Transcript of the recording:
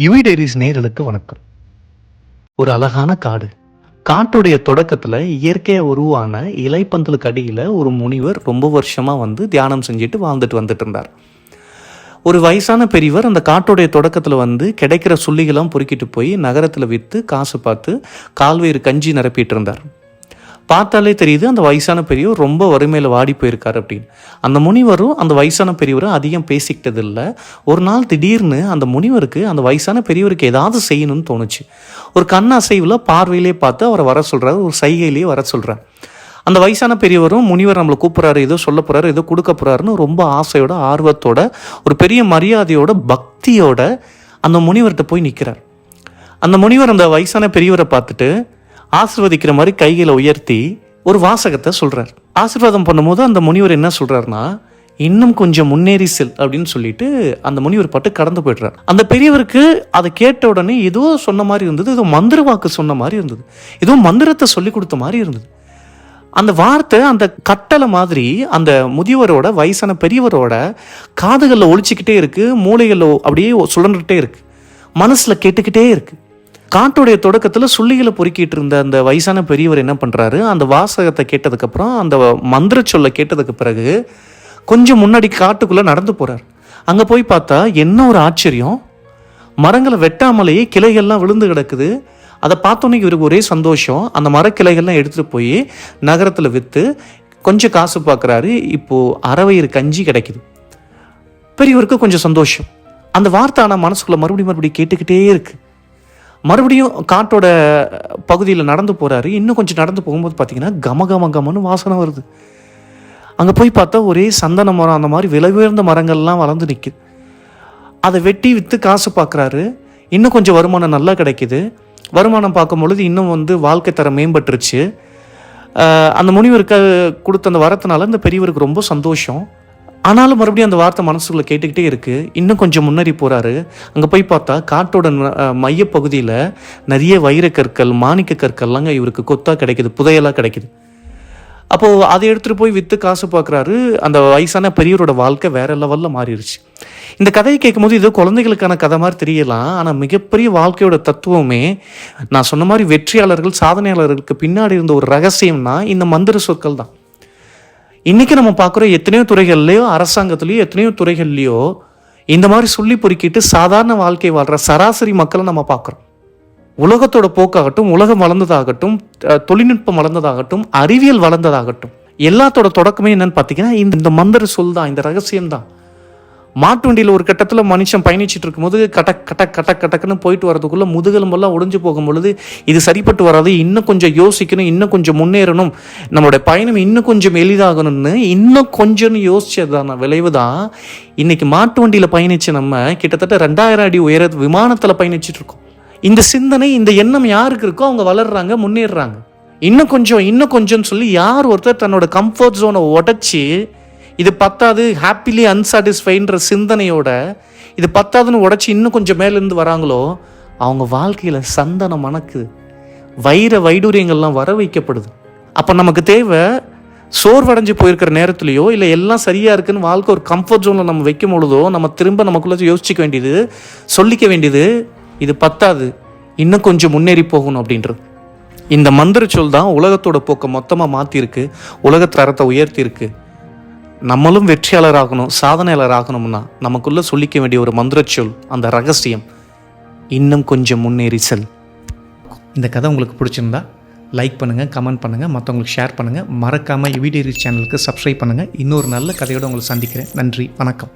UV diaries நேரலுக்கு வணக்கம். ஒரு அழகான காடு. காட்டுடைய தொடக்கத்துல இயற்கையாக உருவான இலைப்பந்தலுக்கு அடியில் ஒரு முனிவர் ரொம்ப வருஷமா வந்து தியானம் செஞ்சுட்டு வாழ்ந்துட்டு வந்துட்டு இருந்தார் ஒரு வயசான பெரியவர் அந்த காட்டுடைய தொடக்கத்தில் வந்து கிடைக்கிற சுள்ளிகளாம் பொறுக்கிட்டு போய் நகரத்தில் விற்று காசு பார்த்து கால்வயிறு கஞ்சி நிரப்பிட்டு இருந்தார். பார்த்தாலே தெரியுது அந்த வயசான பெரியவர் ரொம்ப வறுமையில் வாடி போயிருக்காரு அப்படின்னு. அந்த முனிவரும் அந்த வயசான பெரியவரும் அதிகம் பேசிக்கிட்டது இல்லை ஒரு நாள் திடீர்னு அந்த முனிவருக்கு அந்த வயசான பெரியவருக்கு ஏதாவது செய்யணும்னு தோணுச்சு. ஒரு கண் அசைவில் பார்வையிலே பார்த்து அவரை வர சொல்கிறாரு ஒரு சைகையிலேயே வர சொல்கிறார் அந்த வயசான பெரியவரும் முனிவர் நம்மளை கூப்பிட்றாரு ஏதோ சொல்ல போகிறாரு ஏதோ கொடுக்க போகிறாருன்னு ரொம்ப ஆசையோட ஆர்வத்தோட ஒரு பெரிய மரியாதையோட பக்தியோட அந்த முனிவர்கிட்ட போய் நிற்கிறார் அந்த முனிவர் அந்த வயசான பெரியவரை பார்த்துட்டு ஆசிர்வதிக்கிற மாதிரி கைகளை உயர்த்தி ஒரு வாசகத்தை சொல்றார். ஆசீர்வாதம் பண்ணும்போது அந்த முனிவர் என்ன சொல்கிறாருன்னா இன்னும் கொஞ்சம் முன்னேறி செல் அப்படின்னு சொல்லிட்டு அந்த முனிவர் பட்டு கடந்து போயிடுறார். அந்த பெரியவருக்கு அதை கேட்ட உடனே ஏதோ சொன்ன மாதிரி இருந்தது ஏதோ மந்திர வாக்கு சொன்ன மாதிரி இருந்தது ஏதோ மந்திரத்தை சொல்லி கொடுத்த மாதிரி இருந்தது. அந்த வார்த்தை அந்த கட்டளை மாதிரி அந்த முதியவரோட வயசான பெரியவரோட காதுகளில் ஒழிச்சிக்கிட்டே இருக்கு மூளைகளில் அப்படியே சுழன்றுட்டே இருக்கு மனசில் கேட்டுக்கிட்டே இருக்குது காட்டுடைய தொடக்கத்தில் சுள்ளிகளை பொறுக்கிட்டு இருந்த அந்த வயசான பெரியவர் என்ன பண்ணுறாரு அந்த வாசகத்தை கேட்டதுக்கப்புறம் அந்த மந்திர சொல்ல கேட்டதுக்கு பிறகு கொஞ்சம் முன்னாடி காட்டுக்குள்ளே நடந்து போகிறார் அங்கே போய் பார்த்தா என்ன ஒரு ஆச்சரியம். மரங்களை வெட்டாமலேயே கிளைகள்லாம் விழுந்து கிடக்குது. அதை பார்த்தோன்னே இவருக்கு ஒரே சந்தோஷம். அந்த மரக்கிளைகள்லாம் எடுத்துகிட்டு போய் நகரத்தில் விற்று கொஞ்சம் காசு பார்க்குறாரு இப்போது அறவயிறு கஞ்சி கிடைக்குது. பெரியவருக்கு கொஞ்சம் சந்தோஷம். அந்த வார்த்தை ஆனால் மனசுக்குள்ளே மறுபடியும் மறுபடியும் கேட்டுக்கிட்டே இருக்குது மறுபடியும் காட்டோட பகுதியில் நடந்து போகிறாரு இன்னும் கொஞ்சம் நடந்து போகும்போது பார்த்தீங்கன்னா கம கம கமன்னு வாசனை வருது. அங்கே போய் பார்த்தா ஒரே சந்தன மரம் அந்த மாதிரி விலை உயர்ந்த மரங்கள்லாம் வளர்ந்து நிற்குது அதை வெட்டி விற்று காசு பார்க்குறாரு இன்னும் கொஞ்சம் வருமானம் நல்லா கிடைக்குது. வருமானம் பார்க்கும் பொழுது இன்னும் வந்து வாழ்க்கை தரம் மேம்பட்டுருச்சு. அந்த முனிவருக்கு கொடுத்த அந்த வரத்தினால இந்த பெரியவருக்கு ரொம்ப சந்தோஷம். ஆனாலும் மறுபடியும் அந்த வார்த்தை மனசுக்குள்ளே கேட்டுக்கிட்டே இருக்குது இன்னும் கொஞ்சம் முன்னேறி போகிறாரு அங்கே போய் பார்த்தா காட்டோட மையப்பகுதியில் நிறைய நிறைய வைரக்கற்கள் மாணிக்க கற்கள்லாங்க இவருக்கு கொத்தாக கிடைக்குது புதையலாக கிடைக்குது. அப்போது அதை எடுத்துட்டு போய் விற்று காசு பார்க்குறாரு அந்த வயசான பெரியவரோட வாழ்க்கை வேற லெவலில் மாறிடுச்சு இந்த கதையை கேட்கும்போது இது குழந்தைகளுக்கான கதை மாதிரி தெரியலாம். ஆனால் மிகப்பெரிய வாழ்க்கையோட தத்துவமே நான் சொன்ன மாதிரி வெற்றியாளர்கள் சாதனையாளர்களுக்கு பின்னாடி இருந்த ஒரு ரகசியம்னா இந்த மந்திர சொற்கள் தான் இன்றைக்கி நம்ம பார்க்குற எத்தனையோ துறைகள்லையோ அரசாங்கத்துலேயோ எத்தனையோ துறைகள்லையோ இந்த மாதிரி சொல்லி பொறுக்கிட்டு சாதாரண வாழ்க்கை வாழ்கிற சராசரி மக்களை நம்ம பார்க்குறோம். உலகத்தோட போக்காகட்டும் உலகம் வளர்ந்ததாகட்டும் தொழில்நுட்பம் வளர்ந்ததாகட்டும் அறிவியல் வளர்ந்ததாகட்டும் எல்லாத்தோட தொடக்கமே என்னன்னு பார்த்தீங்கன்னா இந்த இந்த மந்திர சொல் தான் இந்த ரகசியம் தான் மாட்டு வண்டியில் ஒரு கட்டத்தில் மனுஷன் பயணிச்சுட்டு இருக்கும்போது கடக் கடக் கடக் கடக்குன்னு போயிட்டு வரதுக்குள்ள முதுகெலும்பெல்லாம் ஒடிஞ்சு போகும்பொழுது இது சரிப்பட்டு வராது. இன்னும் கொஞ்சம் யோசிக்கணும் இன்னும் கொஞ்சம் முன்னேறணும். நம்மளுடைய பயணம் இன்னும் கொஞ்சம் எளிதாகணும்னு இன்னும் கொஞ்சம்னு யோசிச்சதான விளைவு தான் இன்னைக்கு மாட்டு வண்டியில் பயணிச்சு நம்ம கிட்டத்தட்ட ரெண்டாயிரம் அடி உயர விமானத்தில் பயணிச்சுட்டு இருக்கோம். இந்த சிந்தனை இந்த எண்ணம் யாருக்கு இருக்கோ அவங்க வளர்றாங்க முன்னேறுறாங்க. இன்னும் கொஞ்சம் இன்னும் கொஞ்சம்னு சொல்லி யார் ஒருத்தர் தன்னோட கம்ஃபர்ட் ஜோனை உடச்சி இது பத்தாது ஹாப்பிலி அன்சாட்டிஸ்ஃபைன்ற சிந்தனையோட இது பத்தாதுன்னு உடச்சி இன்னும் கொஞ்சம் மேலேருந்து வராங்களோ அவங்க வாழ்க்கையில் சந்தனம் மணக்குது வைர வைடூரியங்கள்லாம் வர வைக்கப்படுது. அப்போ நமக்கு தேவை சோர்வடைஞ்சு போயிருக்கிற நேரத்துலையோ இல்லை எல்லாம் சரியாக இருக்குன்னு வாழ்க்கை ஒரு கம்ஃபர்ட் ஜோனில் நம்ம வைக்கும் பொழுதோ நம்ம திரும்ப நமக்குள்ளே யோசிச்சிக்க வேண்டியது சொல்லிக்க வேண்டியது இது பத்தாது இன்னும் கொஞ்சம் முன்னேறி போகணும் அப்படின்றது. இந்த மந்திர சொல் தான் உலகத்தோட போக்கை மொத்தமாக மாற்றிருக்கு உலக தரத்தை உயர்த்தியிருக்கு. நம்மளும் வெற்றியாளராகணும் ஆகணும் சாதனையாளர் ஆகணும்னா சொல்லிக்க வேண்டிய ஒரு மந்திரச்சொல் அந்த ரகசியம். இன்னும் கொஞ்சம் முன்னேறி செல். இந்த கதை உங்களுக்கு பிடிச்சிருந்தா லைக் பண்ணுங்கள் கமெண்ட் பண்ணுங்கள் மற்றவங்களுக்கு ஷேர் பண்ணுங்கள் மறக்காமல் வீடியோ சேனலுக்கு சப்ஸ்கிரைப் பண்ணுங்கள் இன்னொரு நல்ல கதையோடு உங்களை சந்திக்கிறேன். நன்றி வணக்கம்.